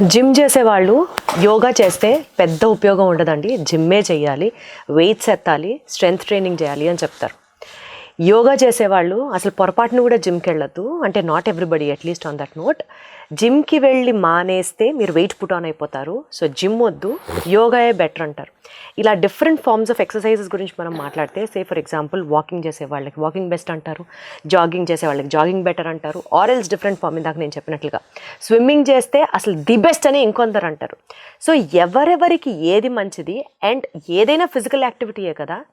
Gym చేసేవాళ్ళు యోగా చేస్తే పెద్ద ఉపయోగం ఉండదండి. జిమ్మే చేయాలి. వెయిట్స్ ఎత్తాలి. స్ట్రెంగ్త్ ట్రైనింగ్ చేయాలి అని చెప్తారు. యోగా చేసేవాళ్ళు అసలు పొరపాటును కూడా జిమ్కి వెళ్ళొద్దు. అంటే not everybody at least on that note జిమ్కి వెళ్ళి మానేస్తే మీరు వెయిట్ పుట్ ఆన్ అయిపోతారు. సో జిమ్ వద్దు యోగాయే బెటర్ అంటారు. ఇలా డిఫరెంట్ ఫార్మ్స్ ఆఫ్ ఎక్సర్సైజెస్ గురించి మనం మాట్లాడితే సే ఫర్ ఎగ్జాంపుల్ వాకింగ్ చేసే వాళ్ళకి వాకింగ్ బెస్ట్ అంటారు. జాగింగ్ చేసే వాళ్ళకి జాగింగ్ బెటర్ అంటారు ఆరెల్స్ డిఫరెంట్ ఫార్మ్ ఇందాక నేను చెప్పినట్లుగా. స్విమ్మింగ్ చేస్తే అసలు ది బెస్ట్ అని ఇంకొందరు అంటారు. సో ఎవరెవరికి ఏది మంచిది? అండ్ ఏదైనా ఫిజికల్ యాక్టివిటీయే కదా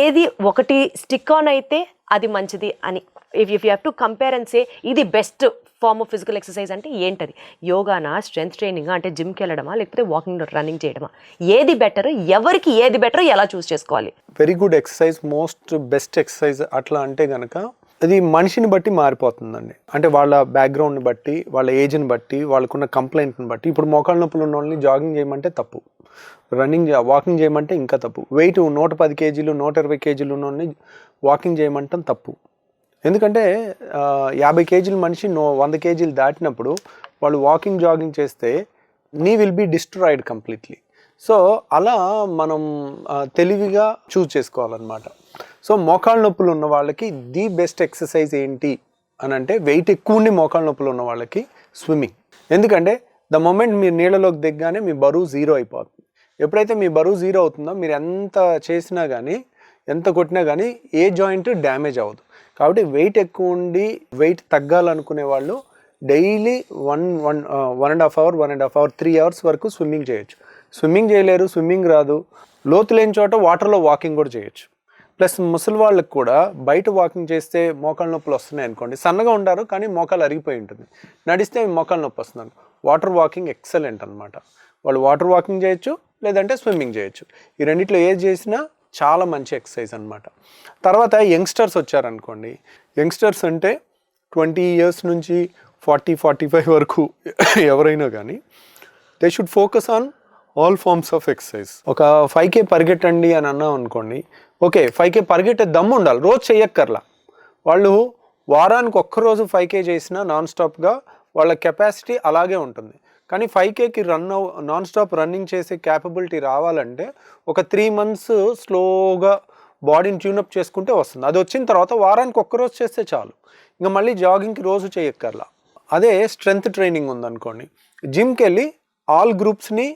ఏది ఒకటి స్టిక్ ఆన్ అయితే అది మంచిది అని. If if you have to compare and say ఇది best form of physical exercise అంటే ఏంటది? యోగానా స్ట్రెంత్ ట్రైనింగ్ అంటే జిమ్కి వెళ్ళడమా లేకపోతే వాకింగ్ రన్నింగ్ చేయడమా? ఏది బెటర్ ఎవరికి ఏది బెటర్ ఎలా చూస్ చేసుకోవాలి? Very good exercise most best exercise అట్లా అంటే కనుక అది మనిషిని బట్టి మారిపోతుందండి. అంటే వాళ్ళ బ్యాక్గ్రౌండ్ని బట్టి వాళ్ళ ఏజ్ని బట్టి వాళ్ళకున్న కంప్లైంట్ని బట్టి. ఇప్పుడు మోకాళ్ళ నొప్పులు ఉన్న వాళ్ళని జాగింగ్ చేయమంటే తప్పు. రన్నింగ్ వాకింగ్ చేయమంటే ఇంకా తప్పు. వెయిట్ నూట పది కేజీలు నూట ఇరవై కేజీలు ఉన్న వాళ్ళని వాకింగ్ చేయమంటాం తప్పు. ఎందుకంటే యాభై కేజీల మనిషి నో వంద కేజీలు దాటినప్పుడు వాళ్ళు వాకింగ్ జాగింగ్ చేస్తే knee will be destroyed completely so అలా మనం తెలివిగా చూజ్ చేసుకోవాలన్నమాట. సో మోకాళ్ళ నొప్పులు ఉన్న వాళ్ళకి ది బెస్ట్ ఎక్సర్సైజ్ ఏంటి అని అంటే వెయిట్ ఎక్కువ ఉండి మోకాళ్ళ నొప్పులు ఉన్న వాళ్ళకి స్విమ్మింగ్. ఎందుకంటే ద మొమెంట్ మీరు నీళ్ళలోకి దిగ్గానే మీ బరువు జీరో అయిపోతుంది. ఎప్పుడైతే మీ బరువు జీరో అవుతుందో మీరు ఎంత చేసినా కానీ ఎంత కొట్టినా కానీ ఏ జాయింట్ డ్యామేజ్ అవ్వదు. కాబట్టి వెయిట్ ఎక్కువ ఉండి వెయిట్ తగ్గాలనుకునే వాళ్ళు daily one one one and half hour one and half hour three hours వరకు స్విమ్మింగ్ చేయొచ్చు. స్విమ్మింగ్ చేయలేరు స్విమ్మింగ్ రాదు. లోతు లేని చోట వాటర్లో వాకింగ్ కూడా చేయొచ్చు. ప్లస్ ముసలి వాళ్ళకి కూడా బయట వాకింగ్ చేస్తే మోకాళ్ళ నొప్పులు వస్తున్నాయి అనుకోండి. సన్నగా ఉంటారు కానీ మోకాలు అరిగిపోయి ఉంటుంది. నడిస్తే మోకాళ్ళ నొప్పి వస్తున్నాను వాటర్ వాకింగ్ ఎక్సలెంట్ అనమాట వాళ్ళు వాటర్ వాకింగ్ చేయొచ్చు లేదంటే స్విమ్మింగ్ చేయొచ్చు. ఈ రెండిట్లో ఏది చేసినా చాలా మంచి ఎక్సర్సైజ్ అనమాట తర్వాత యంగ్స్టర్స్ వచ్చారనుకోండి. యంగ్స్టర్స్ అంటే ట్వంటీ ఇయర్స్ నుంచి ఫార్టీ ఫార్టీ ఫైవ్ వరకు ఎవరైనా కానీ they should focus on all forms of exercise ఒక ఫైవ్ కే పరిగెట్టండి అని అన్నాం అనుకోండి ఓకే ఫైవ్ కే పరిగెట్టే దమ్ము ఉండాలి రోజు చెయ్యక్కర్లా. వాళ్ళు వారానికి ఒక్కరోజు ఫైవ్ కే చేసినా నాన్ స్టాప్గా వాళ్ళ కెపాసిటీ అలాగే ఉంటుంది. కానీ ఫైవ్ కేకి రన్ నాన్ స్టాప్ రన్నింగ్ చేసే క్యాపబిలిటీ రావాలంటే ఒక త్రీ మంత్స్ స్లోగా బాడీని ట్యూనప్ చేసుకుంటే వస్తుంది. అది వచ్చిన తర్వాత వారానికి ఒక్కరోజు చేస్తే చాలు. ఇంకా మళ్ళీ జాగింగ్కి రోజు చేయక్కర్లా అదే స్ట్రెంగ్త్ ట్రైనింగ్ ఉందనుకోండి జిమ్కి వెళ్ళి ఆల్ గ్రూప్స్ని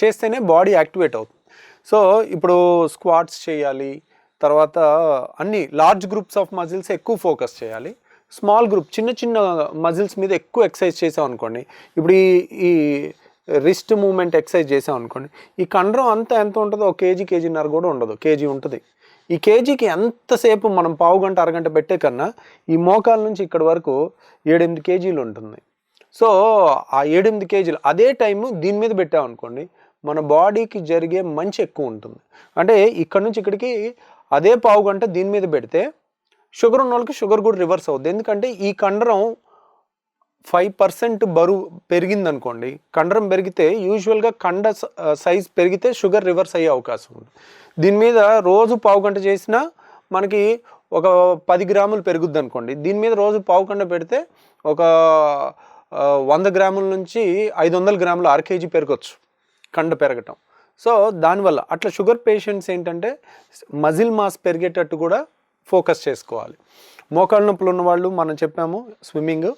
చేస్తేనే బాడీ యాక్టివేట్ అవుతుంది. సో ఇప్పుడు స్క్వాట్స్ చేయాలి తర్వాత అన్ని లార్జ్ గ్రూప్స్ ఆఫ్ మజిల్స్ ఎక్కువ ఫోకస్ చేయాలి. స్మాల్ గ్రూప్ చిన్న చిన్న మజిల్స్ మీద ఎక్కువ ఎక్సర్సైజ్ చేసాం అనుకోండి ఇప్పుడు ఈ ఈ రిస్ట్ మూమెంట్ ఎక్సర్సైజ్ చేసాం అనుకోండి ఈ కండరం అంతా ఎంత ఉంటుందో ఒక కేజీ కేజీన్నర కూడా ఉండదు కేజీ ఉంటుంది. ఈ కేజీకి ఎంతసేపు మనం పావు గంట అరగంట పెట్టే కన్నా ఈ మోకాల నుంచి ఇక్కడ వరకు ఏడెనిమిది కేజీలు ఉంటుంది. సో ఆ ఏడెనిమిది కేజీలు అదే టైము దీని మీద పెట్టామనుకోండి మన బాడీకి జరిగే మంచి ఎక్కువ ఉంటుంది. అంటే ఇక్కడ నుంచి ఇక్కడికి అదే పావు గంట దీని మీద పెడితే షుగర్ ఉన్న వాళ్ళకి షుగర్ కూడా రివర్స్ అవుద్ది. ఎందుకంటే ఈ కండరం ఫైవ్ పర్సెంట్ బరువు పెరిగిందనుకోండి కండరం పెరిగితే యూజువల్గా కండ సైజ్ పెరిగితే షుగర్ రివర్స్ అయ్యే అవకాశం ఉంది. దీని మీద రోజు పావు గంట చేసినా మనకి ఒక పది గ్రాములు పెరుగుద్ది అనుకోండి దీని మీద రోజు పావు గంట పెడితే ఒక వంద గ్రాముల నుంచి ఐదు వందల గ్రాములు అర పెరగచ్చు కండ పెరగటం. సో దానివల్ల అట్లా షుగర్ పేషెంట్స్ ఏంటంటే మజిల్ మాస్ పెరిగేటట్టు కూడా ఫోకస్ చేసుకోవాలి. మోకాళ్ళ నొప్పులు ఉన్నవాళ్ళు మనం చెప్పాము స్విమ్మింగ్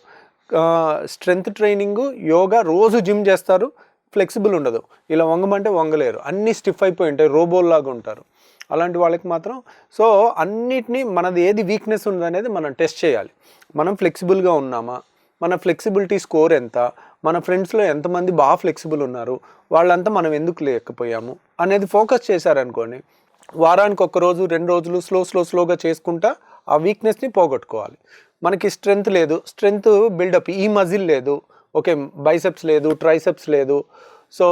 స్ట్రెంగ్త్ ట్రైనింగ్ యోగా రోజు జిమ్ చేస్తారు ఫ్లెక్సిబుల్ ఉండదు. ఇలా వంగమంటే వంగలేరు. అన్నీ స్టిఫ్ అయిపోయి ఉంటాయి రోబోల్లాగా ఉంటారు. అలాంటి వాళ్ళకి మాత్రం సో అన్నిటినీ మనది ఏది వీక్నెస్ ఉందనేది మనం టెస్ట్ చేయాలి. మనం ఫ్లెక్సిబుల్గా ఉన్నామా? మన ఫ్లెక్సిబిలిటీ స్కోర్ ఎంత? మన ఫ్రెండ్స్లో ఎంతమంది బాగా ఫ్లెక్సిబుల్ ఉన్నారు? వాళ్ళంతా మనం ఎందుకు లేకపోయాము? అనేది ఫోకస్ చేశారనుకోండి వారానికి ఒక రోజు రెండు రోజులు స్లో స్లో స్లోగా చేసుకుంటా ఆ వీక్నెస్ని పోగొట్టుకోవాలి. మనకి స్ట్రెంగ్త్ లేదు. స్ట్రెంగ్త్ బిల్డప్ ఈ మజిల్ లేదు. ఓకే బైసెప్స్ లేదు ట్రైసెప్స్ లేదు. సో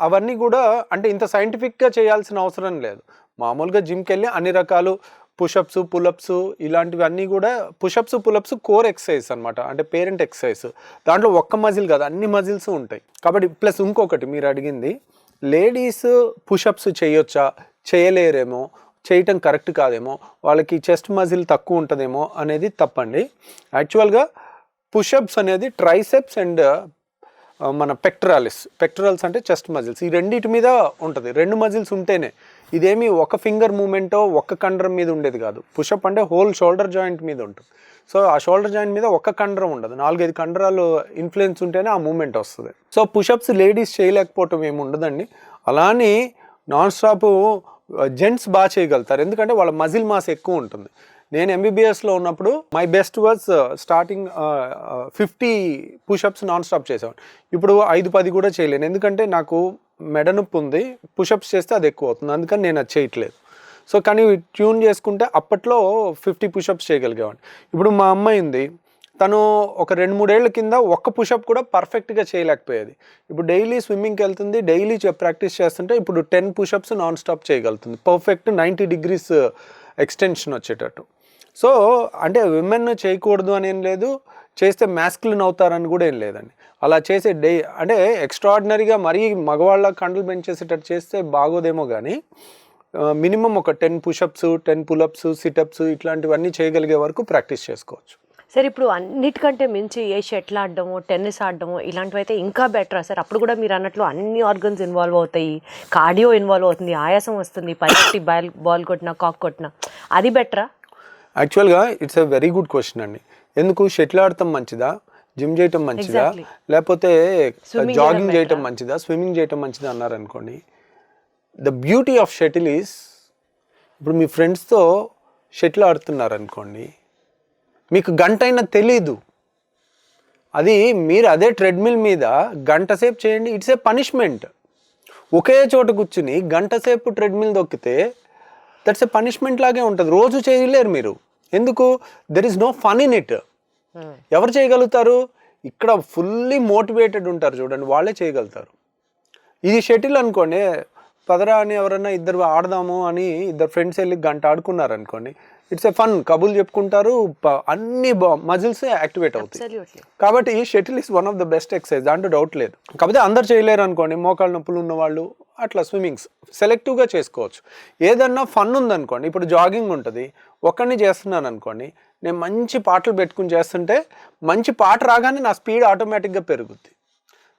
అవన్నీ కూడా అంటే ఇంత సైంటిఫిక్గా చేయాల్సిన అవసరం లేదు. మామూలుగా జిమ్కి వెళ్ళి అన్ని రకాలు పుషప్స్ పులప్స్ ఇలాంటివి అన్నీ కూడా పుషప్స్ పులప్స్ కోర్ ఎక్సర్సైజ్ అనమాట అంటే పేరెంట్ ఎక్సర్సైజ్. దాంట్లో ఒక్క మజిల్ కాదు అన్ని మజిల్స్ ఉంటాయి. కాబట్టి ప్లస్ ఇంకొకటి మీరు అడిగింది లేడీస్ పుషప్స్ చేయొచ్చా? చేయలేరేమో. చేయటం కరెక్ట్ కాదేమో. వాళ్ళకి చెస్ట్ మజిల్ తక్కువ ఉంటుందేమో అనేది తప్పండి. యాక్చువల్గా పుషప్స్ అనేది ట్రైసెప్స్ అండ్ మన పెక్టరాలిస్. పెక్టరల్స్ అంటే చెస్ట్ మజిల్స్. ఈ రెండింటి మీద ఉంటుంది. రెండు మజిల్స్ ఉంటేనే ఇదేమి ఒక ఫింగర్ మూమెంటో ఒక్క కండరం మీద ఉండేది కాదు. పుషప్ అంటే హోల్ షోల్డర్ జాయింట్ మీద ఉంటుంది. సో ఆ షోల్డర్ జాయింట్ మీద ఒక్క కండరం ఉండదు. నాలుగైదు కండరాలు ఇన్ఫ్లుయెన్స్ ఉంటేనే ఆ మూమెంట్ వస్తుంది. సో పుషప్స్ లేడీస్ చేయలేకపోవటం ఏమి ఉండదండి. అలానే నాన్ స్టాప్ జెంట్స్ బాగా చేయగలుగుతారు. ఎందుకంటే వాళ్ళ మజిల్ మాస్ ఎక్కువ ఉంటుంది. నేను ఎంబీబీఎస్లో ఉన్నప్పుడు my best was starting fifty pushups non stop చేసేవాడిని. ఇప్పుడు ఐదు పది కూడా చేయలేను. ఎందుకంటే నాకు మెడ నొప్పి ఉంది. పుషప్స్ చేస్తే అది ఎక్కువ అవుతుంది. అందుకని నేను అది చేయట్లేదు. సో కానీ ట్యూన్ చేసుకుంటే అప్పట్లో ఫిఫ్టీ పుషప్స్ చేయగలిగేవాడిని. ఇప్పుడు మా అమ్మాయి ఉంది. తను ఒక రెండు మూడేళ్ళ కింద ఒక్క పుషప్ కూడా పర్ఫెక్ట్గా చేయలేకపోయేది. ఇప్పుడు డైలీ స్విమ్మింగ్కి వెళ్తుంది. డైలీ ప్రాక్టీస్ చేస్తుంటే ఇప్పుడు టెన్ పుషప్స్ నాన్ స్టాప్ చేయగలుగుతుంది పర్ఫెక్ట్ నైంటీ డిగ్రీస్ ఎక్స్టెన్షన్ వచ్చేటట్టు. సో అంటే విమెన్ చేయకూడదు అని ఏం లేదు చేస్తే మ్యాస్క్లిన్ అవుతారని కూడా ఏం లేదండి. అలా చేసే డే అంటే ఎక్స్ట్రాడినరీగా మరీ మగవాళ్ళ కండలు పెంచేసేటట్టు చేస్తే బాగోదేమో కానీ మినిమం ఒక ten pushups ten pullups situps ఇట్లాంటివన్నీ చేయగలిగే వరకు ప్రాక్టీస్ చేసుకోవచ్చు. సార్ ఇప్పుడు అన్నిటికంటే మించి ఏ షటిల్ ఆడడము టెన్నిస్ ఆడడము ఇలాంటివి అయితే ఇంకా బెటరా సార్? అప్పుడు కూడా మీరు అన్నట్లు అన్ని ఆర్గన్స్ ఇన్వాల్వ్ అవుతాయి కార్డియో ఇన్వాల్వ్ అవుతుంది ఆయాసం వస్తుంది పైకి బాల్ బాల్ కొట్టినా కాక్ కొట్టినా. అది బెటరా? యాక్చువల్గా it's a very good question అండి. ఎందుకు? షటిల్ ఆడటం మంచిదా? జిమ్ చేయటం మంచిదా. లేకపోతే జాగింగ్ చేయటం మంచిదా? స్విమ్మింగ్ చేయటం మంచిదా అన్నారు అనుకోండి the beauty of shuttle is ఇప్పుడు మీ ఫ్రెండ్స్తో షటిల్ ఆడుతున్నారు అనుకోండి మీకు గంట అయినా తెలీదు. అది మీరు అదే ట్రెడ్మిల్ మీద గంట సేపు చేయండి ఇట్స్ ఏ పనిష్మెంట్ ఒకే చోట కూర్చుని గంట సేపు ట్రెడ్మిల్ దొక్కితే దట్స్ ఏ పనిష్మెంట్ లాగే ఉంటుంది. రోజు చేయలేరు మీరు. ఎందుకు? There is no fun in it ఎవరు చేయగలుగుతారు? ఇక్కడ ఫుల్లీ మోటివేటెడ్ ఉంటారు చూడండి వాళ్ళే చేయగలుగుతారు. ఇది షటిల్ అనుకోండి పదరా అని ఎవరన్నా ఇద్దరు ఆడదాము అని ఇద్దరు ఫ్రెండ్స్ వెళ్ళి గంట ఆడుకున్నారు అనుకోండి ఇట్స్ ఎ ఫన్ కబుల్ చెప్పుకుంటారు అన్ని మజిల్స్ యాక్టివేట్ అవుతాయి. కాబట్టి shuttle is one of the best exercise దాంట్లో డౌట్ లేదు. కాకపోతే అందరు చేయలేరు అనుకోండి మోకాళ్ళ నొప్పులు ఉన్న వాళ్ళు అట్లా స్విమ్మింగ్స్ సెలెక్టివ్గా చేసుకోవచ్చు. ఏదన్నా ఫన్ ఉందనుకోండి ఇప్పుడు జాగింగ్ ఉంటుంది ఒక్కడిని చేస్తున్నాను అనుకోండి నేను మంచి పాటలు పెట్టుకుని చేస్తుంటే మంచి పాట రాగానే నా స్పీడ్ ఆటోమేటిక్గా పెరుగుద్ది.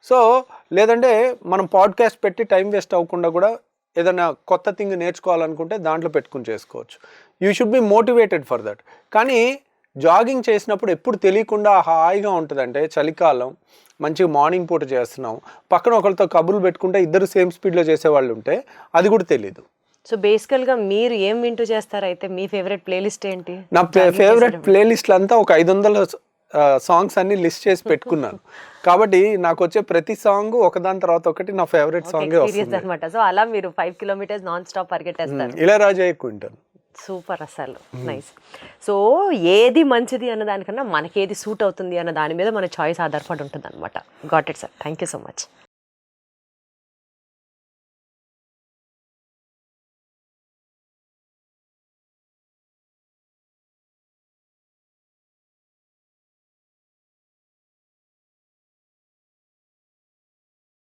సో లేదంటే మనం పాడ్కాస్ట్ పెట్టి టైం వేస్ట్ అవ్వకుండా కూడా ఏదైనా కొత్త థింగ్ నేర్చుకోవాలనుకుంటే దాంట్లో పెట్టుకుని చేసుకోవచ్చు. You should be motivated for that. కానీ జాగింగ్ చేసినప్పుడు ఎప్పుడు తెలియకుండా హాయిగా ఉంటుందంటే చలికాలం మంచిగా మార్నింగ్ పూట చేస్తున్నాం. పక్కన ఒకరితో కబుర్లు పెట్టుకుంటే ఇద్దరు సేమ్ స్పీడ్లో చేసేవాళ్ళు ఉంటే అది కూడా తెలియదు సో బేసికల్గా మీరు ఏం వింటూ చేస్తారు అయితే మీ ఫేవరెట్ ప్లేలిస్ట్ ఏంటి? నా ఫేవరెట్ ప్లేలిస్ట్లు అంతా ఒక ఐదు వందల సాంగ్స్ అన్ని లిస్ట్ చేసి పెట్టుకున్నాను. కాబట్టి నాకు వచ్చే ప్రతి సాంగ్ ఒకదాని తర్వాత ఒకటి నా ఫేవరెట్ సాంగే అనమాట సో అలా మీరు ఫైవ్ కిలోమీటర్స్ నాన్ స్టాప్ పరిగెట్టేస్తారు. ఇళయరాజా ఎక్కువ వింటాను. సూపర్ అసలు. నైస్. సో ఏది మంచిది అన్న దానికన్నా మనకి ఏది సూట్ అవుతుంది అన్న దాని మీద మన చాయిస్ ఆధారపడి ఉంటుంది అనమాట got it sir. Thank you so much.